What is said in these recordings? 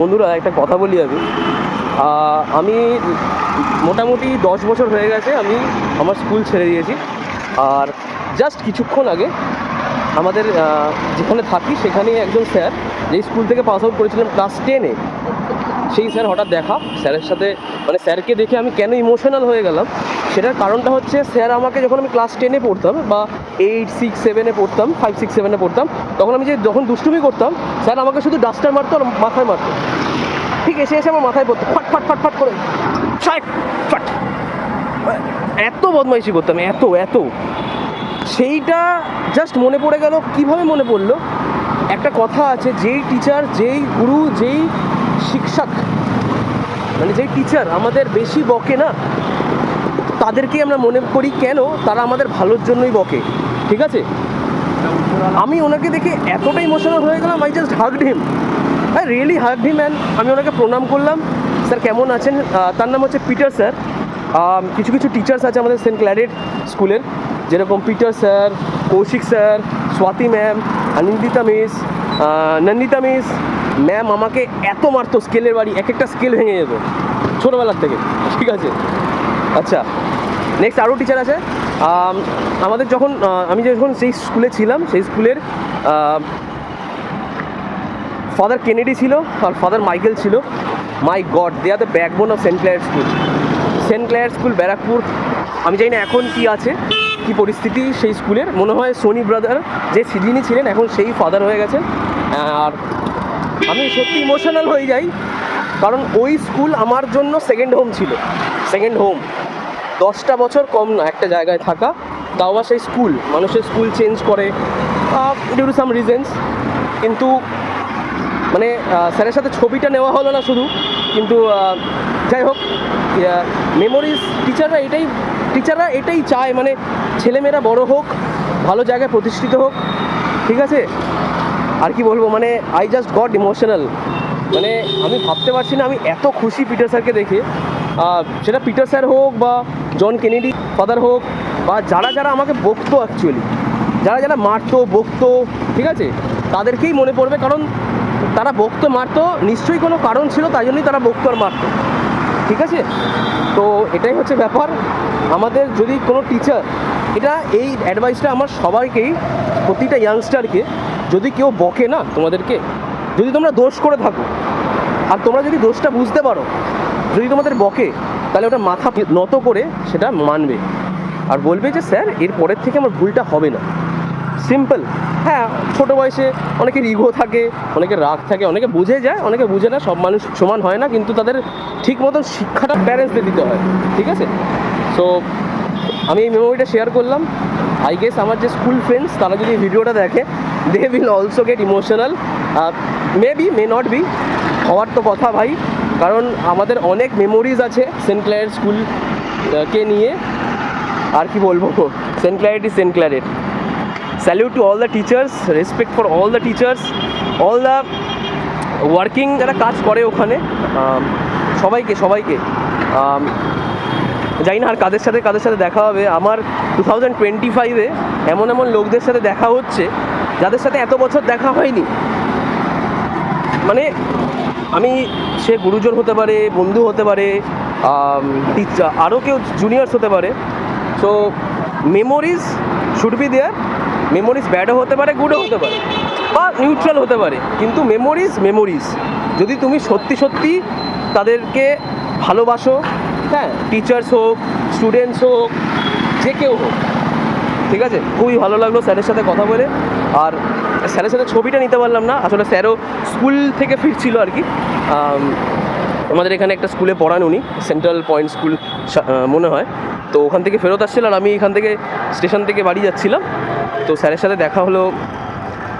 বন্ধুরা, একটা কথা বলি আমি। আমি মোটামুটি দশ বছর হয়ে গেছে আমি আমার স্কুল ছেড়ে দিয়েছি। আর জাস্ট কিছুক্ষণ আগে আমাদের যেখানে থাকি সেখানেই একজন স্যার যেই স্কুল থেকে পাস আউট করেছিলেন ক্লাস টেনে সেই স্যার হঠাৎ দেখা, স্যারের সাথে মানে স্যারকে দেখে আমি কেন ইমোশনাল হয়ে গেলাম? সেটার কারণটা হচ্ছে স্যার আমাকে যখন আমি ক্লাস টেনে পড়তাম বা এইট সিক্স সেভেনে পড়তাম ফাইভ সিক্স সেভেনে পড়তাম, তখন আমি যে যখন দুষ্টুমি করতাম, স্যার আমাকে শুধু ডাস্টার মারতো আর মাথায় মারতো। ঠিক এসে এসে আমার মাথায় পড়তো, ফাট ফাট ফাট ফাট করে। ফাট। এত বদমাইশি করতাম, এত এত। সেইটা জাস্ট মনে পড়ে গেল, কীভাবে মনে পড়ল? একটা কথা আছে, যেই টিচার যেই গুরু যেই শিক্ষক। মানে যেই টিচার আমাদের বেশি বকে না তাদেরকে আমরা মনে করি কেন তারা আমাদের ভালোর জন্যই বকে, ঠিক আছে? আমি ওনাকে দেখে এতটা ইমোশনাল হয়ে গেলাম I just hugged him I really hugged him and আমি ওনাকে প্রণাম করলাম। স্যার কেমন আছেন? তার নাম হচ্ছে পিটার স্যার কিছু কিছু টিচার্স আছে আমাদের সেন্ট ক্ল্যারেট স্কুলের, যেরকম Peter sir Kaushik sir Swati ma'am Anandita miss Nandita miss ma'am আমাকে এত মারতো, স্কেলের বাড়ি, এক একটা স্কেল ভেঙে যেত, ছোটোবেলার থেকে, ঠিক আছে? আচ্ছা নেক্সট আরও টিচার আছে। আমাদের যখন আমি যখন সেই স্কুলে ছিলাম, সেই স্কুলের ফাদার কেনেডি ছিল, আর ফাদার মাইকেল ছিল। My God they are the backbone of saint Clare school saint Clare school Barrackpore, আমি জানি না এখন কি আছে, কি পরিস্থিতি সেই স্কুলের। মনে হয় সোনি ব্রাদার যে যিনি ছিলেন, এখন সেই ফাদার হয়ে গেছেন। আর আমি সত্যি ইমোশনাল হয়ে যাই, কারণ ওই স্কুল আমার জন্য সেকেন্ড হোম ছিল। সেকেন্ড হোম দশটা বছর কম না, একটা জায়গায় থাকা। তাও আবার সেই স্কুল মানুষের স্কুল চেঞ্জ করে ডিউ টু সাম রিজেন্স কিন্তু মানে স্যারের সাথে ছবিটা নেওয়া হলো না শুধু। কিন্তু যাই হোক মেমোরিজ টিচাররা এটাই টিচাররা এটাই চায়। মানে ছেলেমেয়েরা বড় হোক, ভালো জায়গায় প্রতিষ্ঠিত হোক। ঠিক আছে? আর কি বলব মানে আই জাস্ট গট ইমোশনাল মানে আমি ভাবতে পারছি না, আমি এত খুশি পিটার স্যারকে দেখে। সেটা পিটার স্যার হোক বা জন কেনেডি ফাদার হোক বা যারা যারা আমাকে বকতো অ্যাকচুয়ালি যারা যারা মারতো, বকতো, ঠিক আছে? তাদেরকেই মনে পড়বে, কারণ তারা বকতো, মারতো, নিশ্চয়ই কোনো কারণ ছিল, তাই জন্যই তারা বকতো আর মারতো, ঠিক আছে? তো এটাই হচ্ছে ব্যাপার। আমাদের যদি কোনো টিচার এটা এই অ্যাডভাইসটা আমার সবাইকেই, প্রতিটা ইয়াংস্টারকে যদি কেউ বকে না তোমাদেরকে, যদি তোমরা দোষ করে থাকো, আর তোমরা যদি দোষটা বুঝতে পারো, যদি তোমাদের বকে, তাহলে ওটা মাথা নত করে সেটা মানবে। আর বলবে যে, স্যার, এর পরের থেকে আমার ভুলটা হবে না। সিম্পল হ্যাঁ ছোটো বয়সে অনেকের ইগো থাকে, অনেকের রাগ থাকে, অনেকে বুঝে যায়, অনেকে বুঝে না, সব মানুষ সমান হয় না, কিন্তু তাদের ঠিক মতন শিক্ষাটা প্যারেন্টসদের দিতে হয়, ঠিক আছে? সো আমি এই মেমোরিটা শেয়ার করলাম। আই গেস আমার যে স্কুল ফ্রেন্ডস তারা যদি ভিডিওটা দেখে they will also get emotional may be may not be হওয়ার তো কথা ভাই। কারণ আমাদের অনেক মেমোরিজ আছে সেন্ট ক্লারেট স্কুল কে নিয়ে। আর কি বলব? Saint Claret is saint Claret salute to all the teachers respect for all the teachers all the working যারা কাজ করে ওখানে সবাইকে সবাইকে। জানি না আর কাদের সাথে কাদের সাথে দেখা হবে। আমার টু থাউজেন্ড টোয়েন্টি ফাইভে এমন এমন লোকদের সাথে দেখা হচ্ছে, যাদের সাথে এত বছর দেখা হয়নি। মানে আমি, সে গুরুজন হতে পারে, বন্ধু হতে পারে আরও কেউ জুনিয়র্স হতে পারে। So memories should be there memories ব্যাডও হতে পারে গুডও হতে পারে। বা নিউট্রাল হতে পারে। কিন্তু মেমোরিজ মেমোরিজ যদি তুমি সত্যি সত্যি তাদেরকে ভালোবাসো হ্যাঁ টিচার্স হোক স্টুডেন্টস হোক, যে কেউ হোক, ঠিক আছে? খুবই ভালো লাগল স্যারের সাথে কথা বলে। আর স্যারের সাথে ছবিটা নিতে পারলাম না, আসলে স্যারও স্কুল থেকে ফিরছিল আর কি। আমাদের এখানে একটা স্কুলে পড়ান উনি সেন্ট্রাল পয়েন্ট স্কুল মনে হয়। তো ওখান থেকে ফেরত আসছিল আর আমি এখান থেকে স্টেশন থেকে বাড়ি যাচ্ছিলাম। তো স্যারের সাথে দেখা হলো,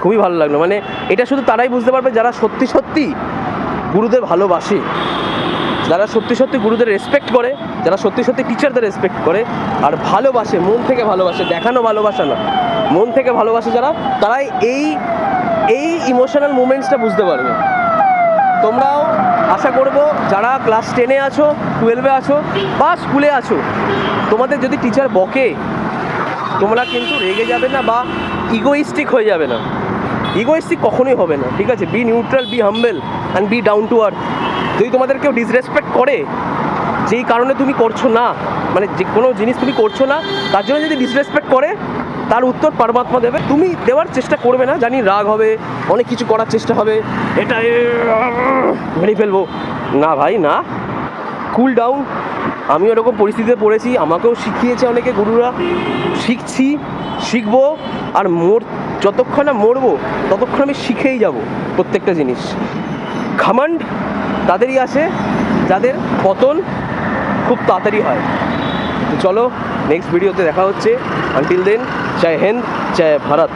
খুবই ভালো লাগল। মানে এটা শুধু তারাই বুঝতে পারবে যারা সত্যি সত্যি গুরুদের ভালোবাসে। যারা সত্যি সত্যি গুরুদের রেসপেক্ট করে, যারা সত্যি সত্যি টিচারদের রেসপেক্ট করে, আর ভালোবাসে, মন থেকে ভালোবাসে, দেখানো ভালোবাসা না, মন থেকে ভালোবাসে যারা, তারাই এই এই ইমোশনাল মুমেন্টসটা বুঝতে পারবে। তোমরাও আশা করব যারা ক্লাস টেনে আছো টুয়েলভে আছো, বা স্কুলে আছো, তোমাদের যদি টিচার বকে, তোমরা কিন্তু রেগে যাবে না বা ইগোইস্টিক হয়ে যাবে না। ইগোইস্টিক কখনোই হবে না, ঠিক আছে? Be neutral be humble and be down to earth যদি তোমাদের কেউ ডিসরেসপেক্ট করে, যেই কারণে তুমি করছ না মানে যে কোনো জিনিস তুমি করছ না, তার জন্য যদি ডিসরেসপেক্ট করে, তার উত্তর পরমাত্মা দেবে। তুমি দেওয়ার চেষ্টা করবে না, জানি রাগ হবে, অনেক কিছু করার চেষ্টা হবে, এটা মেরে ফেলব। না ভাই, না। কুল ডাউন আমি ওরকম পরিস্থিতিতে পড়েছি, আমাকেও শিখিয়েছে অনেকে গুরুরা। শিখছি, শিখব, আর মোর, যতক্ষণ না মরবো, ততক্ষণ আমি শিখেই যাব প্রত্যেকটা জিনিস। ঘামান্ড তাদেরই আসে, যাদের পতন খুব তাড়াতাড়ি হয়। তো চলো নেক্সট ভিডিওতে দেখা হচ্ছে। আনটিল দেন জয় হিন্দ, জয় ভারত।